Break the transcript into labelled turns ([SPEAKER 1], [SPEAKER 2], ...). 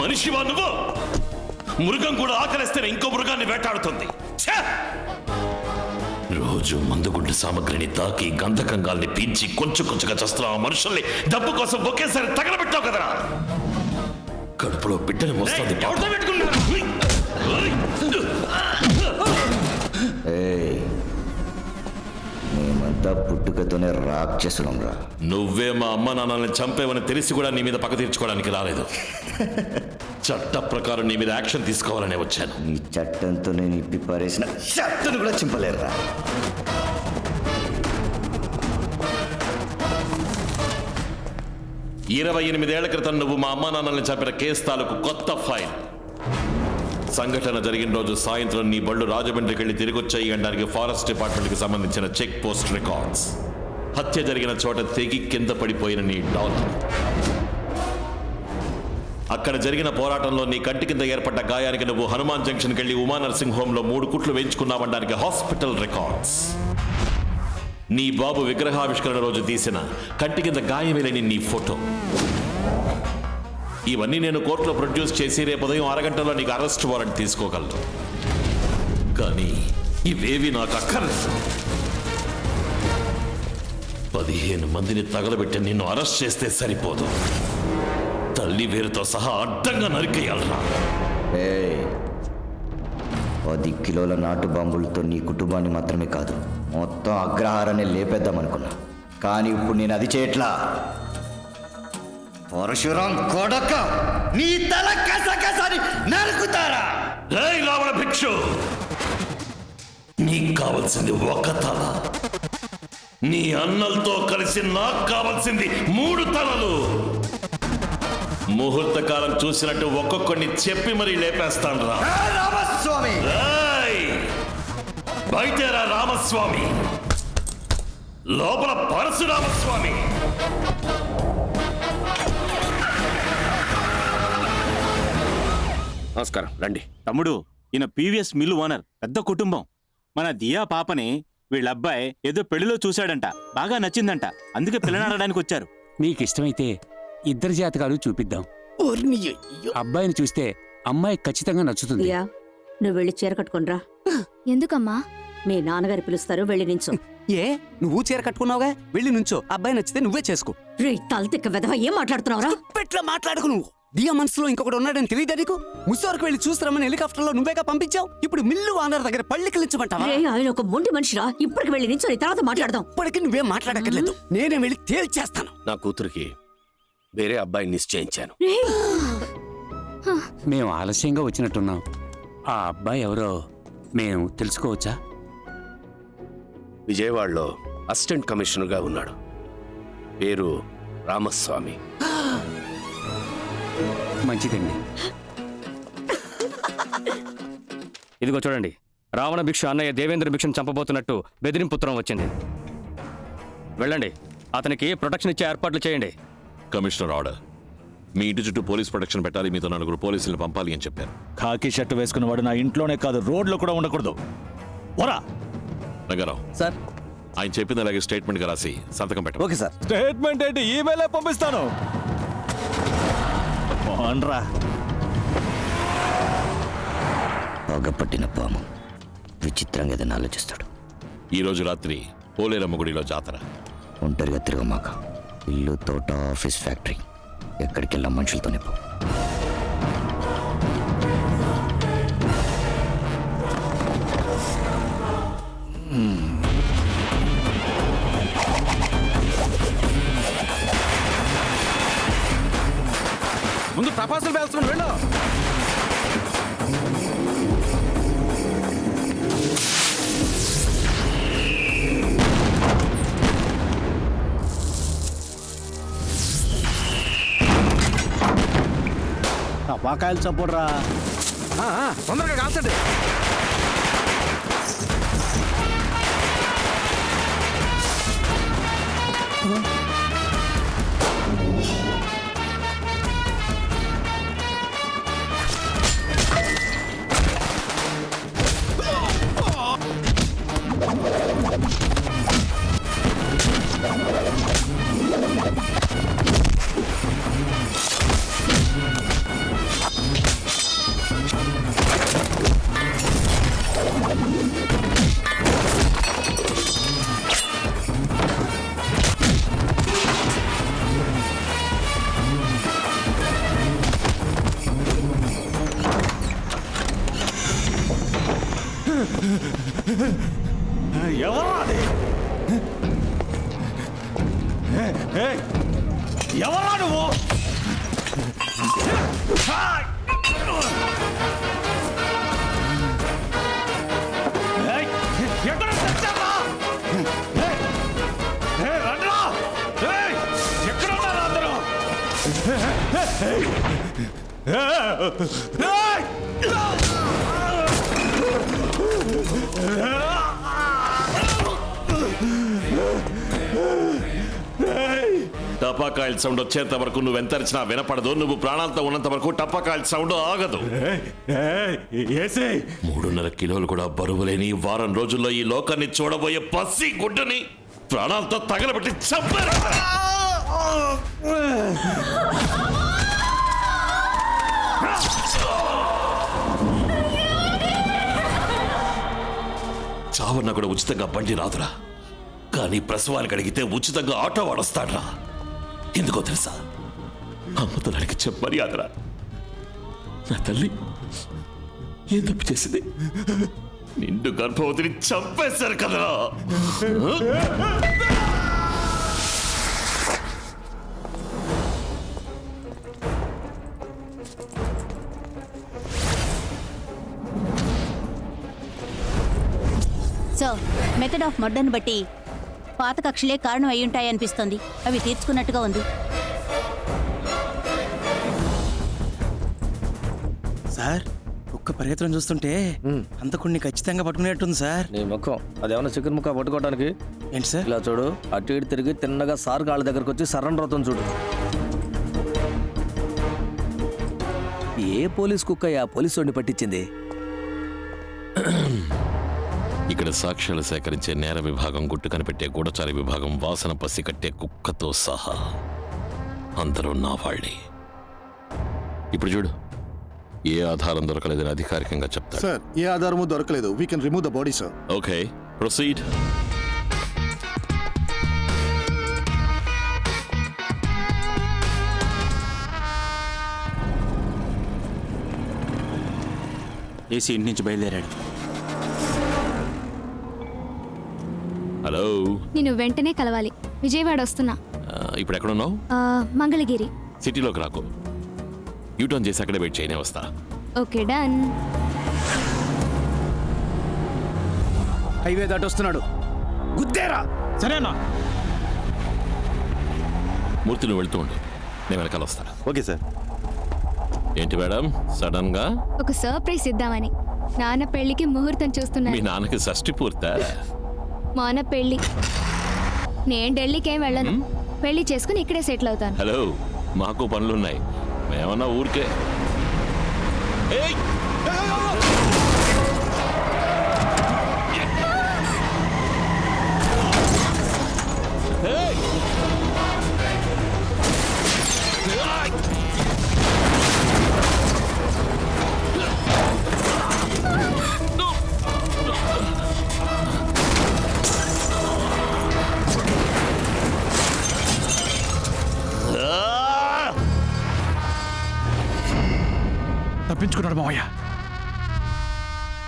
[SPEAKER 1] మనిషివా నువ్వు. మృగం కూడా ఆకలిస్తే ఇంకో మృగాన్ని వేటాడుతుంది! రోజు మందుగుండు సామగ్రిని తాకి గంధకంగాల్ని పీల్చి కొంచెం కొంచెంగా చేస్తున్న ఆ మనుషుల్ని డబ్బు కోసం ఒకేసారి తగలబెట్టావు కదరా. కడుపులో బిడ్డని మోస్తుంది
[SPEAKER 2] మేమంతా పుట్టుకతోనే రాక్షసులం రా.
[SPEAKER 1] నువ్వే మా అమ్మ నాన్నల్ని చంపేవని తెలిసి కూడా నీ మీద పగ తీర్చుకోవడానికి రాలేదు. చట్ట ప్రకారం నీ మీద యాక్షన్ తీసుకోవాలనే వచ్చాను.
[SPEAKER 2] ఈ చట్టంతో నేను ఇప్పి పారేసిన చట్టను కూడా చింపలేరురా.
[SPEAKER 1] ఇరవై ఎనిమిదేళ్ళ క్రితం నువ్వు మా అమ్మా నాన్నల్ని చంపిన కేసు తాలూకు కొత్త ఫైల్. సంఘటన జరిగిన రోజు సాయంత్రం నీ బళ్ళు రాజమండ్రికి వెళ్ళి తిరిగి వచ్చాయి అనడానికి ఫారెస్ట్ డిపార్ట్మెంట్కి సంబంధించిన చెక్ పోస్ట్ రికార్డ్స్. హత్య జరిగిన చోట తెగి కింద పడిపోయిన నీ డాలర్ అక్కడ జరిగిన పోరాటంలో నీ కంటి కింద ఏర్పడ్డ గాయానికి నువ్వు హనుమాన్ జంక్షన్కి వెళ్ళి ఉమా నర్సింగ్ హోంలో మూడు కుట్లు వేయించుకున్నావనడానికి హాస్పిటల్ రికార్డ్స్. నీ బాబు విగ్రహావిష్కరణ రోజు తీసిన కంటి కింద గాయమేలేని నీ ఫోటో. ఇవన్నీ నేను కోర్టులో ప్రొడ్యూస్ చేసి రేపు ఉదయం అరగంటలో నీకు అరెస్ట్ వారెంట్ తీసుకోగలను. కానీ ఇవేవి నాకు అక్కర్లేదు. పదిహేను మందిని తగలబెట్టి నిన్ను అరెస్ట్ చేస్తే సరిపోదు. తల్లి వేరుతో సహా అడ్డంగా నరికేయాలరా.
[SPEAKER 2] పది కిలోల నాటు బాంబులతో నీ కుటుంబాన్ని మాత్రమే కాదు మొత్తం అగ్రహారాన్ని లేపేద్దాం అనుకున్నా. కానీ ఇప్పుడు నేను అది చేయట్లా. పరశురాం కొడక నీ తల కసకసని నరుకుతారా?
[SPEAKER 1] రేయ్ రావణ భిక్షు! నీకు కావాల్సింది ఒక తల. నీ అన్నలతో కలిసి నాకు కావాల్సింది మూడు తలలు. ముహూర్త కాలం చూసినట్టు ఒక్కొక్కడిని చెప్పి మరీ లేపేస్తాను రా
[SPEAKER 2] ఏ రామస్వామి!
[SPEAKER 1] బయటేరా రామస్వామి. లోపల పరశురామస్వామి
[SPEAKER 3] నమస్కారం రండి.
[SPEAKER 4] తమ్ముడు ఈయన పీవీఎస్ మిల్లు ఓనర్ పెద్ద కుటుంబం. మన దియా పాపని వీళ్ళ అబ్బాయి ఏదో పెళ్ళిలో చూశాడంట. బాగా నచ్చిందంట. అందుకే పిల్లనాడడానికి వచ్చారు.
[SPEAKER 5] మీకు ఇష్టమైతే ఇద్దరి జాతకాలు చూపిద్దాం. అబ్బాయిని చూస్తే అమ్మాయి ఖచ్చితంగా నచ్చుతుంది.
[SPEAKER 6] నువ్వు వెళ్ళి చీర కట్టుకునిరా.
[SPEAKER 7] ఎందుకమ్మా?
[SPEAKER 6] మీ నాన్నగారు పిలుస్తారు వెళ్ళి నించో.
[SPEAKER 8] ఏ నువ్వు చీర కట్టుకున్నావుగా? వెళ్ళి నుంచో. అబ్బాయి నచ్చితే నువ్వే చేసుకో.
[SPEAKER 6] రే తలతిక్క వెధవ ఏం మాట్లాడుతున్నావురా?
[SPEAKER 8] పెట్లా మాట్లాడుకు నువ్వు. దియా మనసులో ఇంకొకటి ఉన్నాడని తెలియదా నీకు? ముసోరకు వెళ్ళి చూస్తారమని హెలికాప్టర్లో నువ్వేగా పంపించావు? ఇప్పుడు మిల్లు ఆనర్ దగ్గర పళ్ళికిలించమంటావా
[SPEAKER 6] రే ఆయన ఒక మొండి మనిషిరా. ఇప్పటికి వెళ్ళి నించో తర్వాత మాట్లాడదాం.
[SPEAKER 8] ఇప్పటికి నువ్వేం మాట్లాడక్కర్లేదు. నేనే వెళ్ళి తేల్చేస్తాను.
[SPEAKER 3] నా కూతురికి వేరే అబ్బాయిని నిశ్చయించాను.
[SPEAKER 5] మేము ఆలస్యంగా వచ్చినట్టున్నాం. ఆ అబ్బాయి ఎవరో మేము తెలుసుకోవచ్చా?
[SPEAKER 3] విజయవాడలో అసిస్టెంట్ కమిషనర్గా ఉన్నాడు. పేరు రామస్వామి.
[SPEAKER 5] మంచిదండి.
[SPEAKER 9] ఇదిగో చూడండి. రావణ భిక్ష అన్నయ్య దేవేంద్ర భిక్షను చంపబోతున్నట్టు బెదిరింపుత్రం వచ్చింది. వెళ్ళండి. అతనికి ప్రొటెక్షన్ ఇచ్చే ఏర్పాట్లు చేయండి.
[SPEAKER 1] Commissioner order. మీ ఇంటి చుట్టూ పోలీస్ ప్రొటెక్షన్ పెట్టాలి మీతో నలుగురు పోలీసులను పంపాలి అని చెప్పారు.
[SPEAKER 4] ఖాకీ షర్టు వేసుకున్నవాడు నా ఇంట్లోనే కాదు రోడ్లో కూడా ఉండకూడదు.
[SPEAKER 1] రంగారావు.
[SPEAKER 8] సార్.
[SPEAKER 1] ఆయన చెప్పింది అలాగే స్టేట్మెంట్గా రాసి సంతకం పెట్టండి
[SPEAKER 8] ఓకే సార్.
[SPEAKER 4] స్టేట్మెంట్ ఏంటి? ఈమెయిలే పంపిస్తాను. పోన్రా.
[SPEAKER 2] పగపట్టిన పాము విచిత్రంగా ఏదైనా ఆలోచిస్తాడు.
[SPEAKER 1] ఈ రోజు రాత్రి పోలేరమ్మ గుడిలో జాతర.
[SPEAKER 2] ఒంటరిగా తిరగమాక. ఇల్లు తోట ఆఫీస్ ఫ్యాక్టరీ. ఎక్కడికి వెళ్ళాం మనుషులతోనే పో.
[SPEAKER 4] ముందు టపాసులు వేస్తున్నాను వెళ్ళా. టపాకాయలు చప్పుడురా తొందరగా కాల్చండి Mm-hmm. ఎవరాది ఎవరా నువ్వు ఎక్కడ తెచ్చావా రండ్రా ఎక్కడ ఉన్నారు అందరూ Hey!
[SPEAKER 1] టపాకాయల సౌండ్ వచ్చేంత వరకు నువ్వు ఎంతరిచినా వినపడదు. నువ్వు ప్రాణాలతో ఉన్నంత వరకు టపాకాయల సౌండ్ ఆగదు. మూడున్నర కిలోలు కూడా బరువు లేని ఈ వారం రోజుల్లో ఈ లోకాన్ని చూడబోయే పసి గుడ్డని ప్రాణాలతో తగలబెట్టి చంపారు చావన్న కూడా ఉచితంగా బండి రాదురా. కానీ ప్రసవానికి అడిగితే ఉచితంగా ఆటో వాడొస్తాడ్రా ఎందుకో తెలుసా? అమ్మతో అడిగి మర్యాదరా. నా తల్లి ఏం తప్పు చేసింది? నిండు గర్భవతిని చంపేశారు కదరా.
[SPEAKER 7] సో మెథడ్ ఆఫ్ మర్డర్ని బట్టి పాత కక్షలే కారణం అయి ఉంటాయనిపిస్తోంది అవి తీర్చుకున్నట్టుగా ఉంది.
[SPEAKER 10] సార్ ఒక్క ప్రయత్నం చూస్తుంటే అంతకుడిని ఖచ్చితంగా పట్టుకునేట్టుంది సార్.
[SPEAKER 9] నీ ముఖం అదేమన్నా చికెన్ ముక్క పట్టుకోవడానికి
[SPEAKER 10] ఏంటి సార్?
[SPEAKER 9] ఇలా చూడు అటు ఇటు తిరిగి తిన్నగా సార్ కాళ్ళ దగ్గరకు వచ్చి సరెండర్ అవుతుంది చూడు.
[SPEAKER 8] ఏ పోలీస్ కుక్క ఆ పోలీసు వాడిని పట్టించింది?
[SPEAKER 1] ఇక్కడ సాక్ష్యాలు సేకరించే నేర విభాగం గుట్టు కనిపెట్టే గూఢచారి విభాగం వాసన పసి కట్టే కుక్కతో సహా అందరూ నా వాళ్ళే. ఇప్పుడు చూడు ఏ ఆధారం దొరకలేదని అధికారికంగా చెప్తాడు.
[SPEAKER 11] సార్ ఏ ఆధారము దొరకలేదు. We can remove the body sir
[SPEAKER 1] okay proceed.
[SPEAKER 4] AC ఇంటి నుంచి బయలుదేరాడు.
[SPEAKER 7] నేను వెంటనే కలవాలి. విజయవాడ వస్తున్నా.
[SPEAKER 1] ఆ, ఇప్పుడు ఎక్కడున్నావు?
[SPEAKER 7] మంగళగిరి.
[SPEAKER 1] సిటీలోకి రాకు. యూటర్న్ చేసి అక్కడే వెయిట్ చేయనే వస్తా.
[SPEAKER 7] Okay done.
[SPEAKER 8] హైవే దాటొస్తున్నాడు గుద్దేరా!
[SPEAKER 4] సరేనా?
[SPEAKER 1] మూర్తి నువ్వు వెళ్తూ ఉండు. నేను వెనకాల వస్తా.
[SPEAKER 11] Okay sir.
[SPEAKER 1] ఏంటి మేడం? సడన్గా
[SPEAKER 7] ఒక సర్ప్రైజ్ ఇద్దామని. నాన్న పెళ్ళికి ముహూర్తం
[SPEAKER 1] మీ
[SPEAKER 7] చూస్తున్నారు
[SPEAKER 1] నాన్నకి షష్టి పూర్తా?
[SPEAKER 7] మా అన్న పెళ్ళి నేను ఢిల్లీకి ఏం వెళ్ళను పెళ్ళి చేసుకుని ఇక్కడే సెటిల్ అవుతాను
[SPEAKER 1] హలో మాకు పనులున్నాయి మేమన్నా ఊరికే! ఏయ్!